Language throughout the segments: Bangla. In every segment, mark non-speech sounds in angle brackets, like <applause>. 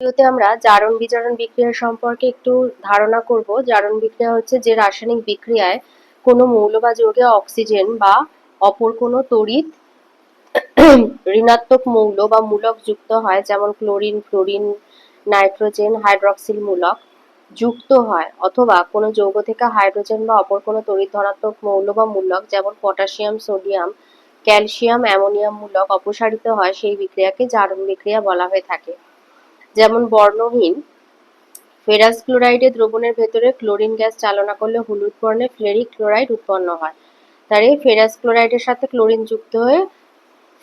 ভিডিওতে আমরা জারণ বিজারণ বিক্রিয়া সম্পর্কে একটু ধারণা করব। জারণ বিক্রিয়া হচ্ছে যে রাসায়নিক বিক্রিয়ায় কোনো মৌল বা যৌগে অক্সিজেন বা অপর কোনো তড়িৎ ঋণাত্মক মৌল বা মূলক যুক্ত হয়, যেমন ক্লোরিন, ফ্লোরিন, নাইট্রোজেন, হাইড্রক্সিল মূলক যুক্ত হয়, অথবা কোনো যৌগ থেকে হাইড্রোজেন বা অপর কোনো তড়িৎ ধনাত্মক মৌল বা মূলক, যেমন পটাশিয়াম, সোডিয়াম, ক্যালসিয়াম, অ্যামোনিয়াম মূলক অপসারিত হয়, সেই বিক্রিয়াকে জারণ বিক্রিয়া বলা হয়ে থাকে। যেমন বর্ণহীন, ফেরাস ক্লোরাইডের দ্রবণের ভেতরে ক্লোরিন গ্যাস চালনা করলে হলুদ বর্ণের ফ্লেরিক ক্লোরাইড উৎপন্ন হয়। তার এই ফেরাস ক্লোরাইডের সাথে ক্লোরিন যুক্ত হয়ে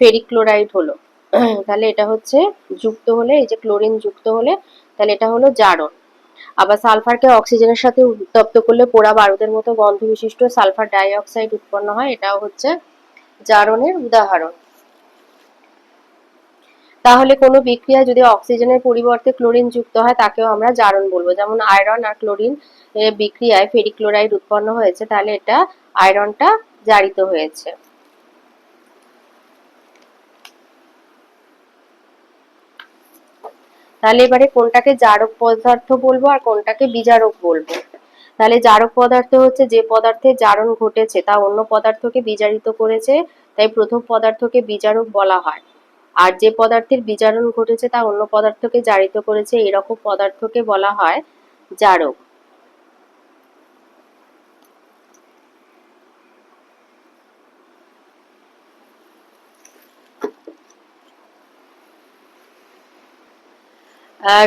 ফেরিক ক্লোরাইড হলো। <clears throat> তাহলে এটা হচ্ছে যুক্ত হলে, এই যে ক্লোরিন যুক্ত হলে, তাহলে এটা হলো জারণ। আবার সালফারকে অক্সিজেনের সাথে উত্তপ্ত করলে পোড়া বারুদের মতো গন্ধ বিশিষ্ট সালফার ডাইঅক্সাইড উৎপন্ন হয়, এটাও হচ্ছে জারণের উদাহরণ। তাহলে কোনো বিক্রিয়া যদি অক্সিজেনের পরিবর্তে ক্লোরিন যুক্ত হয়, তাকেও আমরা জারণ বলব। যেমন আয়রন আর ক্লোরিন বিক্রিয়ায় ফেরিক ক্লোরাইড উৎপন্ন হয়েছে, তাহলে এটা আয়রনটা জারিত হয়েছে। তাহলে এবারে কোনটাকে জারক পদার্থ বলব আর কোনটাকে বিজারক বলব? তাহলে জারক পদার্থ হচ্ছে যে পদার্থের জারণ ঘটেছে, তা অন্য পদার্থকে বিজারিত করেছে, তাই প্রথম পদার্থকে বিজারক বলা হয়। আর যে পদার্থের বিজারণ ঘটেছে তা অন্য পদার্থকে জারিত করেছে, এরকম পদার্থকে বলা হয় জারক।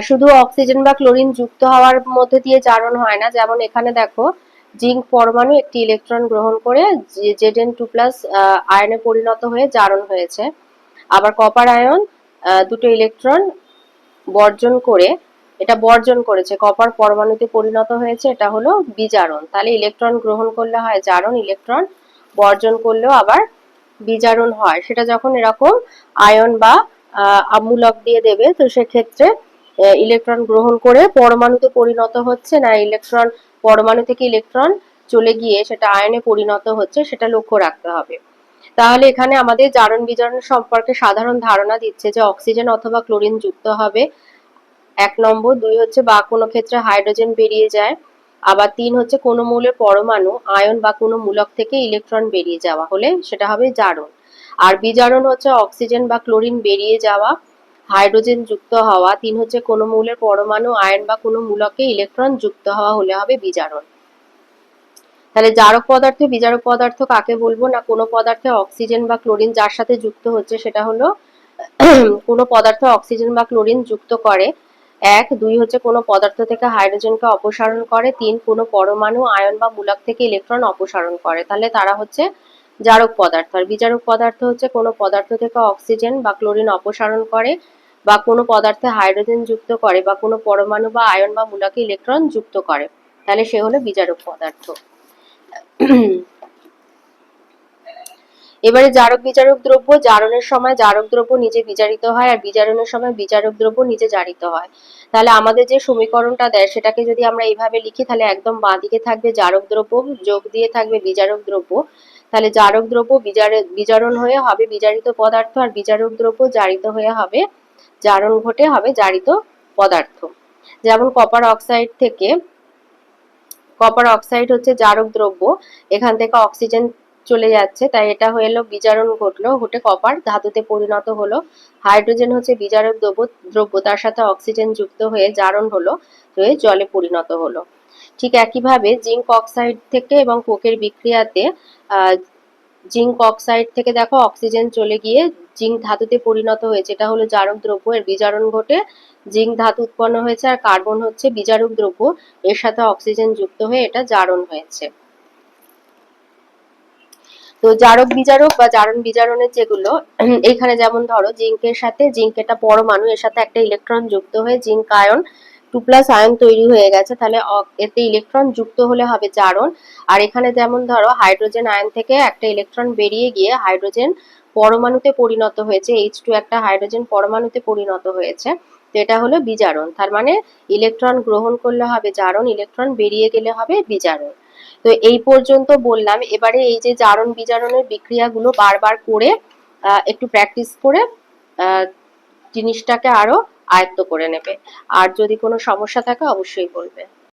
শুধু অক্সিজেন বা ক্লোরিন যুক্ত হওয়ার মধ্যে দিয়ে জারণ হয় না। যেমন এখানে দেখো, জিঙ্ক পরমাণু একটি ইলেকট্রন গ্রহণ করে জেডেন টু প্লাস আয়নে পরিণত হয়ে জারণ হয়েছে। আবার কপার আয়ন দুটো ইলেকট্রন বর্জন করে, এটা বর্জন করেছে, কপার পরমাণুতে পরিণত হয়েছে, এটা হলো বিজারণ। তাহলে ইলেকট্রন গ্রহণ করলে হয় জারণ ইলেকট্রন বর্জন করলেও আবার বিজারণ হয়। সেটা যখন এরকম আয়ন বা আমূলক দিয়ে দেবে, তো সেক্ষেত্রে ইলেকট্রন গ্রহণ করে পরমাণুতে পরিণত হচ্ছে না ইলেকট্রন পরমাণু থেকে ইলেকট্রন চলে গিয়ে সেটা আয়নে পরিণত হচ্ছে, সেটা লক্ষ্য রাখতে হবে। তাহলে এখানে আমাদের জারণ বিজারণ সম্পর্কে সাধারণ ধারণা দিচ্ছে যে অক্সিজেন অথবা ক্লোরিন যুক্ত হবে। এক নম্বর, দুই হচ্ছে বা কোনো ক্ষেত্রে হাইড্রোজেন বেরিয়ে যায়। আবার তিন হচ্ছে কোনো মূলের পরমাণু, আয়ন বা কোনো মূলক থেকে ইলেকট্রন বেরিয়ে যাওয়া হলে সেটা হবে জারণ। আর বিজারণ হচ্ছে অক্সিজেন বা ক্লোরিন বেরিয়ে যাওয়া, হাইড্রোজেন যুক্ত হওয়া। তিন হচ্ছে কোনো মূলের পরমাণু, আয়ন বা কোনো মূলকে ইলেকট্রন যুক্ত হওয়া হলে হবে বিজারণ। তাহলে জারক পদার্থ, বিজারক পদার্থ কাকে বলব? না, কোনো পদার্থে অক্সিজেন বা ক্লোরিন যার সাথে যুক্ত হচ্ছে, সেটা হলো <clears throat> কোনো পদার্থ অক্সিজেন বা ক্লোরিন যুক্ত করে। এক, দুই হচ্ছে কোনো পদার্থ থেকে হাইড্রোজেনকে অপসারণ করে। তিন, কোনো পরমাণু, আয়ন বা মূলক থেকে ইলেকট্রন অপসারণ করে। তাহলে তারা হচ্ছে জারক পদার্থ। আর বিজারক পদার্থ হচ্ছে কোনো পদার্থ থেকে অক্সিজেন বা ক্লোরিন অপসারণ করে বা কোনো পদার্থে হাইড্রোজেন যুক্ত করে বা কোনো পরমাণু বা আয়ন বা মূলকে ইলেকট্রন যুক্ত করে। তাহলে সে হলো বিজারক পদার্থ। এবারে জারক বিচারক দ্রব্য জারণের সময় জারক দ্রব্য নিজে বিচারিত হয় আর বিচারণের সময় বিচারক দ্রব্য নিজে জারিত হয়। তাহলে আমাদের যে সমীকরণটা দেয় সেটাকে যদি আমরা এইভাবে লিখি, তাহলে একদম বাঁ দিকে থাকবে জারক দ্রব্য, যোগ দিয়ে থাকবে বিচারক দ্রব্য। তাহলে জারক দ্রব্য বিজারণ হয়ে হবে বিচারিত পদার্থ আর বিচারক দ্রব্য জারিত হয়ে হবে, জারণ ঘটে হবে জারিত পদার্থ। যেমন কপার অক্সাইড থেকে কপার অক্সাইড হচ্ছে জারক দ্রব্য, এখান থেকে অক্সিজেন চলে যাচ্ছে, তাই এটা এলো বিজারণ ঘটলো, ঘটে কপার ধাতুতে পরিণত হলো। হাইড্রোজেন হচ্ছে বিজারক দ্রব্য দ্রব্য, তার সাথে অক্সিজেন যুক্ত হয়ে জারণ হলো, হয়ে জলে পরিণত হলো। ঠিক একইভাবে জিঙ্ক অক্সাইড থেকে এবং কোকের বিক্রিয়াতে জিঙ্ক অক্সাইড থেকে দেখো অক্সিজেন চলে গিয়ে জিঙ্ক ধাতুতে পরিণত হয়েছে, এটা হলো জারক দ্রব্য, এর বিজারণ ঘটে। জিঙ্ক ধাতু উৎপন্ন হয়েছে আর কার্বন হচ্ছে বিজারক দ্রব্য। এর সাথে অক্সিজেন যুক্ত হয়ে এটা জারণ হয়েছে। তো জারক বিজারক বা জারণ বিজারণের যেগুলো এখানে যেমন ধরো জিঙ্কের সাথে, জিঙ্ক এটা পরমাণু, এর সাথে একটা ইলেকট্রন যুক্ত হয়ে zinc ion two plus ion তৈরি হয়ে গেছে, তাহলে এতে ইলেকট্রন যুক্ত হলে হবে জারণ। আর এখানে যেমন ধরো হাইড্রোজেন আয়ন থেকে একটা ইলেকট্রন বেরিয়ে গিয়ে হাইড্রোজেন পরমাণুতে পরিণত হয়েছে, এইচ টু একটা হাইড্রোজেন পরমাণুতে পরিণত হয়েছে। তো এটা হলো বিজারণ। তার মানে ইলেকট্রন গ্রহণ করলে হবে জারণ ইলেকট্রন বেরিয়ে গেলে হবে বিজারণ। তো এই পর্যন্ত বললাম। এবারে এই যে জারণ বিজারণের বিক্রিয়াগুলো বারবার করে একটু প্র্যাকটিস করে জিনিসটাকে আরও আয়ত্ত করে নেবে। আর যদি কোনো সমস্যা থাকে অবশ্যই বলবে।